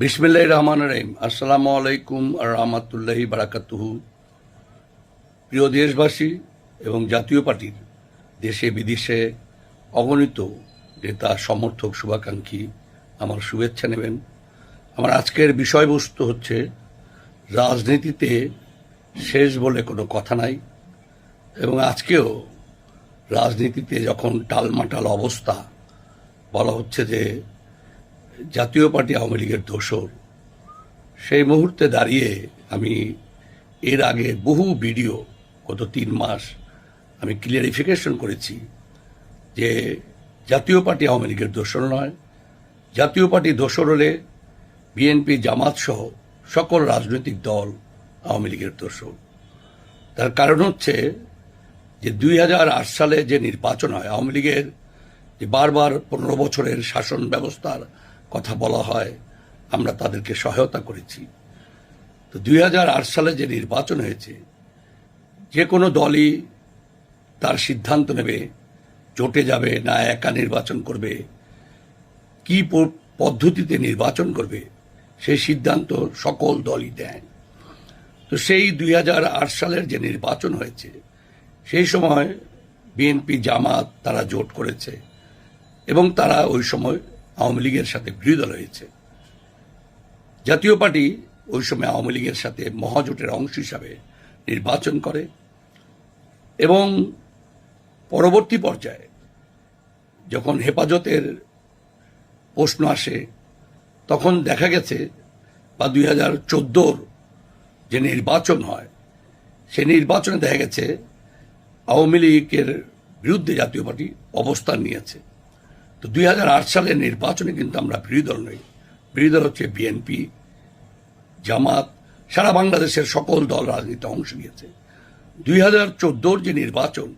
বিসমিল্লাহ রহমান রহিম। আসসালামু আলাইকুম আর রহমাতুল্লাহি বারাকাতুহু। প্রিয় দেশবাসী এবং জাতীয় পার্টির দেশে বিদেশে অগণিত নেতা, সমর্থক, শুভাকাঙ্ক্ষী আমার শুভেচ্ছা নেবেন। আমার আজকের বিষয়বস্তু হচ্ছে, রাজনীতিতে শেষ বলে কোনো কথা নাই এবং আজকেও রাজনীতিতে যখন টালমাটাল অবস্থা, বলা হচ্ছে যে জাতীয় পার্টি আওয়ামী লীগের দোসর সেই মুহূর্তে দাঁড়িয়ে আমি এর আগে বহু ভিডিও গত তিন মাস আমি ক্লিয়ারিফিকেশন করেছি যে জাতীয় পার্টি আওয়ামী লীগের দোসর নয়। জাতীয় পার্টি দোসর হলে বিএনপি জামাত সহ সকল রাজনৈতিক দল আওয়ামী লীগের দোসর তার কারণ হচ্ছে যে দুই হাজার আট সালে যে নির্বাচন হয় আওয়ামী লীগের, যে বারবার পনেরো বছরের শাসন ব্যবস্থার কথা বলা হয়, আমরা তাদেরকে সহায়তা করেছি। তো দুই হাজার আট সালে যে নির্বাচন হয়েছে, যে কোনো দলই তার সিদ্ধান্ত নেবে, জোটে যাবে না একা নির্বাচন করবে, কি পদ্ধতিতে নির্বাচন করবে, সেই সিদ্ধান্ত সকল দলই দেয়। তো সেই দুই হাজার আট সালের যে নির্বাচন হয়েছে, সেই সময় বিএনপি জামাত তারা জোট করেছে এবং তারা ওই সময় আওয়ামী লীগের সাথে বিরোধী দল হয়েছে। জাতীয় পার্টি ওই সময় আওয়ামী লীগের সাথে মহাজোটের অংশ হিসাবে নির্বাচন করে এবং পরবর্তী পর্যায়ে যখন হেফাজতের প্রশ্ন আসে, তখন দেখা গেছে বা দুই হাজার চোদ্দোর যে নির্বাচন হয় সে নির্বাচনে দেখা গেছে আওয়ামী লীগের বিরুদ্ধে জাতীয় পার্টি অবস্থান নিয়েছে। তো দুই হাজার আট সালের নির্বাচনে কিন্তু আমরা বিরোধী দল নই। বিরোধী দল হচ্ছে বিএনপি, জামাত, সারা বাংলাদেশের সকল দল রাজনীতিতে অংশ নিয়েছে। দুই হাজার চোদ্দোর যে নির্বাচন,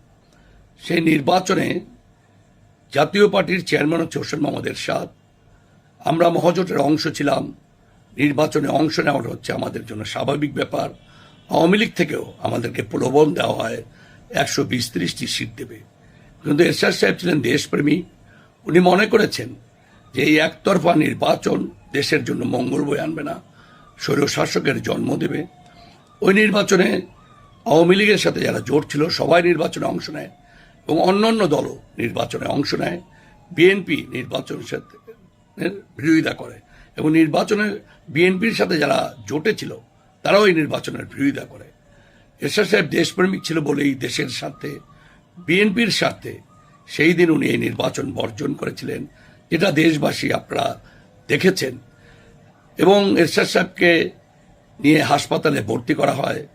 সেই নির্বাচনে জাতীয় পার্টির চেয়ারম্যান হচ্ছে হোসেন মোহাম্মদ এরশাদ। আমরা মহাজোটের অংশ ছিলাম, নির্বাচনে অংশ নেওয়াটা হচ্ছে আমাদের জন্য স্বাভাবিক ব্যাপার। আওয়ামী লীগ থেকেও আমাদেরকে প্রলোভন দেওয়া হয়, একশো বিশ ত্রিশটি সিট দেবে। কিন্তু এরশাদ সাহেব ছিলেন দেশপ্রেমী উনি মনে করেছেন যে এই একতরফা নির্বাচন দেশের জন্য মঙ্গল বয়ে আনবে না। স্বৈর শাসকের জন্ম দেবে। ওই নির্বাচনে আওয়ামী লীগের সাথে যারা জোট ছিল, সবাই নির্বাচনে অংশ নেয় এবং অন্যান্য দলও নির্বাচনে অংশ নেয়। বিএনপি নির্বাচনের সাথে বিরোধিতা করে এবং নির্বাচনে বিএনপির সাথে যারা জোটে ছিল, তারাও এই নির্বাচনের বিরোধিতা করে। এরশাদ সাহেব দেশপ্রেমিক ছিল বলেই দেশের স্বার্থে বিএনপির স্বার্থে সেই দিন উনি এই নির্বাচন বর্জন করেছিলেন, যেটা দেশবাসী আপনারা দেখেছেন। এবং এরশাদ সাহেবকে নিয়ে হাসপাতালে ভর্তি করা হয়,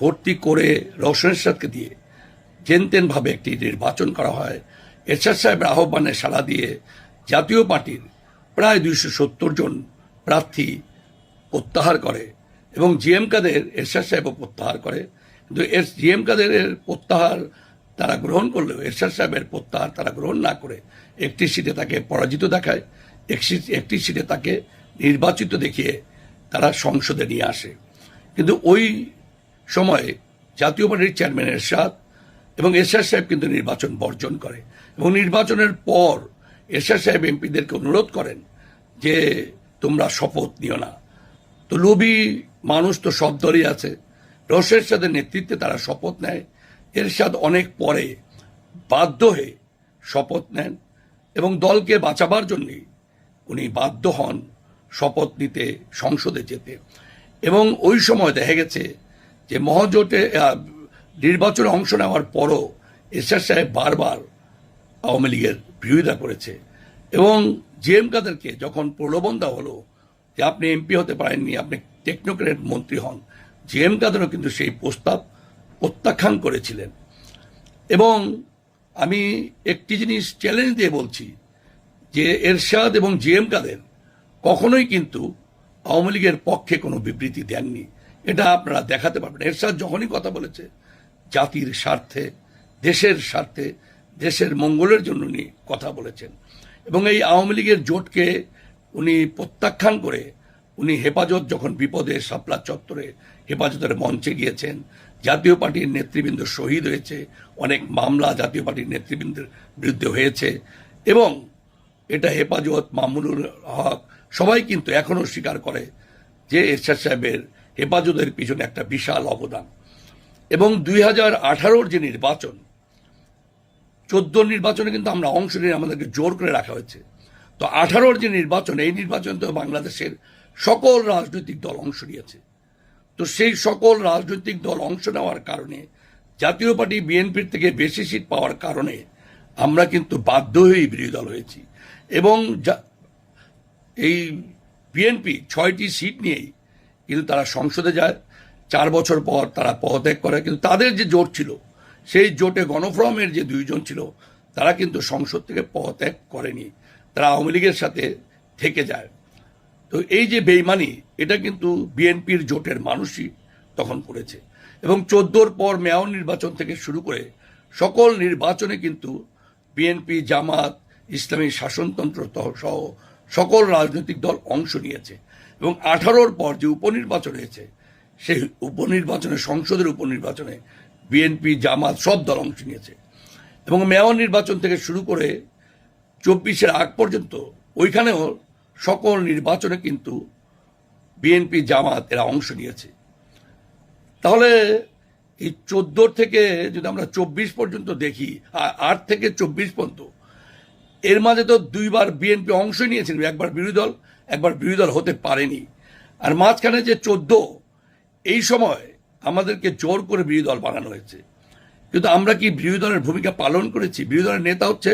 ভর্তি করে রওশন এরশাদকে দিয়ে জেনতেনভাবে একটি নির্বাচন করা হয়। এরশাদ সাহেবের আহ্বানে সাড়া দিয়ে জাতীয় পার্টির প্রায় দুইশো সত্তর জন প্রার্থী প্রত্যাহার করে এবং জিএম কাদের এরশাদ সাহেবও প্রত্যাহার করে। কিন্তু এর জিএম কাদেরের প্রত্যাহার তারা গ্রহণ করলেও এরশাদ সাহেবের প্রত্যাহার তারা গ্রহণ না করে, একটি সিটে তাকে পরাজিত দেখায়, একটি- সিটে তাকে নির্বাচিত দেখিয়ে তারা সংসদে নিয়ে আসে। কিন্তু ওই সময়ে জাতীয় পার্টির চেয়ারম্যান এরশাদ এবং এরশাদ সাহেব কিন্তু নির্বাচন বর্জন করে এবং নির্বাচনের পর এরশাদ সাহেব এমপিদেরকে অনুরোধ করেন যে, তোমরা শপথ নিও না। তো লোভী মানুষ তো সব দলই আছে। রসের সাথে নেতৃত্বে তারা শপথ নেয়। এরশাদ অনেক পরে বাধ্য হয়ে শপথ নেন এবং দলকে বাঁচাবার জন্যই উনি বাধ্য হন শপথ নিতে সংসদে যেতে। এবং ওই সময় দেখা গেছে যে মহাজোটে নির্বাচনে অংশ নেওয়ার পরও এরশাদ সাহেব বারবার আওয়ামী লীগের বিরোধিতা করেছে। এবং জিএম কাদেরকে যখন প্রলোভন দেওয়া হলো যে আপনি এমপি হতে পারেননি, আপনি টেকনোক্রেট মন্ত্রী হন জিএম কাদেরও কিন্তু সেই প্রস্তাব প্রত্যাখ্যান করেছিলেন এবং আমি একটি জিনিস চ্যালেঞ্জ দিয়ে বলছি যে এরশাদ এবং জি এম কাদের কখনোই কিন্তু আওয়ামী লীগের পক্ষে কোনো বিবৃতি দেননি। এটা আপনারা দেখাতে পারবেন। এরশাদ যখনই কথা বলেছে, জাতির স্বার্থে, দেশের স্বার্থে, দেশের মঙ্গলের জন্য উনি কথা বলেছেন। এবং এই আওয়ামী লীগের জোটকে উনি প্রত্যাখ্যান করে, উনি হেফাজত, যখন বিপদে শাপলা চত্বরে হেফাজতের মঞ্চে গিয়েছেন জাতীয় পার্টির নেতৃবৃন্দ শহীদ হয়েছে, অনেক মামলা জাতীয় পার্টির নেতৃবৃন্দের বিরুদ্ধে হয়েছে এবং এটা হেফাজত মামুনুল হক সবাই কিন্তু এখনও স্বীকার করে যে এরশাদ সাহেবের হেফাজতের পিছনে একটা বিশাল অবদান। এবং দুই হাজার আঠারোর যে নির্বাচন, চোদ্দ নির্বাচনে কিন্তু আমরা অংশ নিয়ে আমাদেরকে জোর করে রাখা হয়েছে। তো আঠারোর যে নির্বাচন, এই নির্বাচন তো বাংলাদেশের সকল রাজনৈতিক দল অংশ নিয়েছে। তো সেই সকল রাজনৈতিক দল অংশ নেওয়ার কারণে, জাতীয় পার্টি বিএনপির থেকে বেশি সিট পাওয়ার কারণে আমরা কিন্তু বাধ্য হয়েই বিরোধী দল হয়েছি। এবং এই বিএনপি ছয়টি সিট নিয়েই কিন্তু তারা সংসদে যায়, চার বছর পর তারা পদত্যাগ করে। কিন্তু তাদের যে জোট ছিল, সেই জোটে গণফ্রমের যে দুইজন ছিল, তারা কিন্তু সংসদ থেকে পদত্যাগ করেনি। তারা আওয়ামী লীগের সাথে থেকে যায়। তো এই যে বেইমানি, এটা কিন্তু বিএনপির জোটের মানুষই তখন করেছে। এবং চোদ্দোর পর মেয়র নির্বাচন থেকে শুরু করে সকল নির্বাচনে কিন্তু বিএনপি, জামাত, ইসলামী শাসনতন্ত্র সহ সকল রাজনৈতিক দল অংশ নিয়েছে। এবং আঠারোর পর যে উপনির্বাচন হয়েছে, সেই উপনির্বাচনে, সংসদের উপনির্বাচনে বিএনপি, জামাত সব দল অংশ নিয়েছে। এবং মেয়র নির্বাচন থেকে শুরু করে চব্বিশের আগ পর্যন্ত ওইখানেও সকল নির্বাচনে কিন্তু বিএনপি জামাত এরা অংশ নিয়েছে। তাহলে এই চোদ্দ থেকে যদি আমরা চব্বিশ পর্যন্ত দেখি আট থেকে চব্বিশ পর্যন্ত, এর মাঝে তো দুইবার বিএনপি অংশ নিয়েছিল, একবার বিরোধী দল, একবার বিরোধী দল হতে পারেনি। আর মাঝখানে যে চোদ্দ, এই সময় আমাদেরকে জোর করে বিরোধী দল বানানো হয়েছে। কিন্তু আমরা কি বিরোধী দলের ভূমিকা পালন করেছি? বিরোধী দলের নেতা হচ্ছে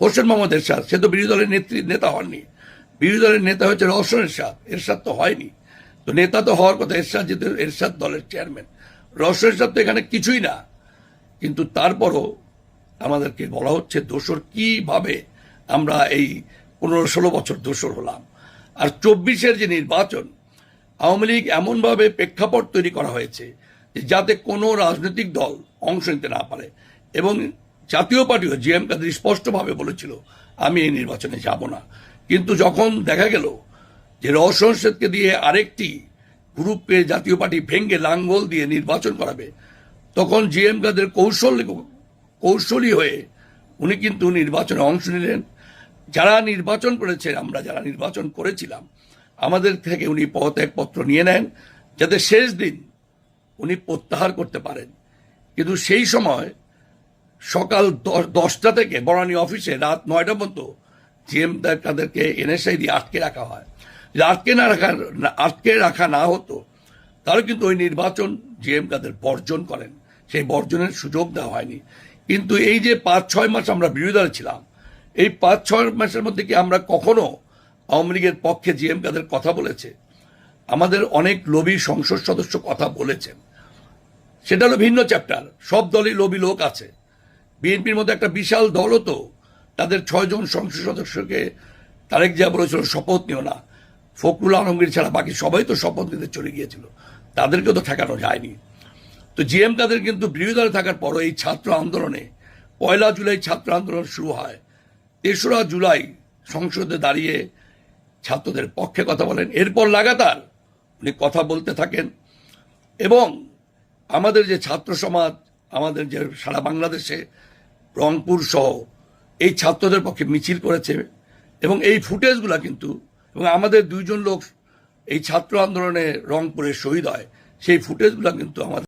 হোসেন মোহাম্মদ এরশাদ। সে তো বিরোধী দলের নেত্রী, নেতা হননি। বিরোধী দলের নেতা হচ্ছে রওশন এরশাদ। এরশাদ তো হয়নি। তো নেতা তো হওয়ার কথা এরশাদ যেহেতু এরশাদ দলের চেয়ারম্যান। রওশন এরশাদ তো এখানে কিছুই না। কিন্তু তারপরও আমাদেরকে বলা হচ্ছে দোসর কীভাবে আমরা এই পনেরো ষোলো বছর দোসর হলাম। আর চব্বিশের যে নির্বাচন, আওয়ামী লীগ এমনভাবে প্রেক্ষাপট তৈরি করা হয়েছে যে যাতে কোনো রাজনৈতিক দল অংশ নিতে না পারে এবং জাতীয় পার্টিও জি এম কাদের স্পষ্টভাবে বলেছিল, আমি এই নির্বাচনে যাব না। কিন্তু যখন দেখা গেল যে শেখকে দিয়ে আরেকটি গ্রুপে জাতীয় পার্টি ভেঙ্গে লাঙ্গল দিয়ে নির্বাচন করাবে, তখন জি এম কাদের কৌশল কৌশলী হয়ে উনি কিন্তু নির্বাচনে অংশ নিলেন। যারা নির্বাচন করেছেন, আমরা যারা নির্বাচন করেছিলাম, আমাদের থেকে উনি পদত্যাগপত্র নিয়ে নেন যাতে শেষ দিন উনি প্রত্যাহার করতে পারেন। কিন্তু সেই সময় সকাল দশ- দশটা থেকে বরানি অফিসে রাত নয়টা পর্যন্ত জিএম তাদেরকে এনএসআই দিয়ে আটকে রাখা হয়। যদি আটকে না রাখা আটকে রাখা না হতো, তাহলে কিন্তু ওই নির্বাচন জিএম তাদের বর্জন করেন। সেই বর্জনের সুযোগ দেওয়া হয়নি। কিন্তু এই যে পাঁচ, ছয় মাস আমরা বিরোধী দলে ছিলাম, এই পাঁচ, ছয় মাসের মধ্যে কি আমরা কখনো আওয়ামী লীগের পক্ষে জিএম কাদের কথা বলেছে? আমাদের অনেক লোভী সংসদ সদস্য কথা বলেছেন। সেটা হলো ভিন্ন চ্যাপ্টার সব দলই লোভী লোক আছে। বিএনপির মধ্যে একটা বিশাল দলও তো তাদের ছয়জন সংসদ সদস্যকে তারেক জিয়া বলেছিল, শপথ নিও না। ফখরুল আলমগীর ছাড়া বাকি সবাই তো শপথ নিতে চলে গিয়েছিল। তাদেরকেও তো ঠেকানো যায়নি। তো জিএম কাদের কিন্তু বিরোধী দলে থাকার পরও এই ছাত্র আন্দোলনে পয়লা জুলাই ছাত্র আন্দোলন শুরু হয়। তেসরা জুলাই সংসদে দাঁড়িয়ে ছাত্রদের পক্ষে কথা বলেন। এরপর লাগাতার উনি কথা বলতে থাকেন এবং আমাদের যে ছাত্র সমাজ, আমাদের যে সারা বাংলাদেশে রংপুর সহ এই ছাত্রদের পক্ষে মিছিল করেছে এবং এই ফুটেজগুলো কিন্তু এবং আমাদের দুইজন লোক এই ছাত্র আন্দোলনে রংপুরে শহীদ হয়, সেই ফুটেজগুলো কিন্তু আমাদের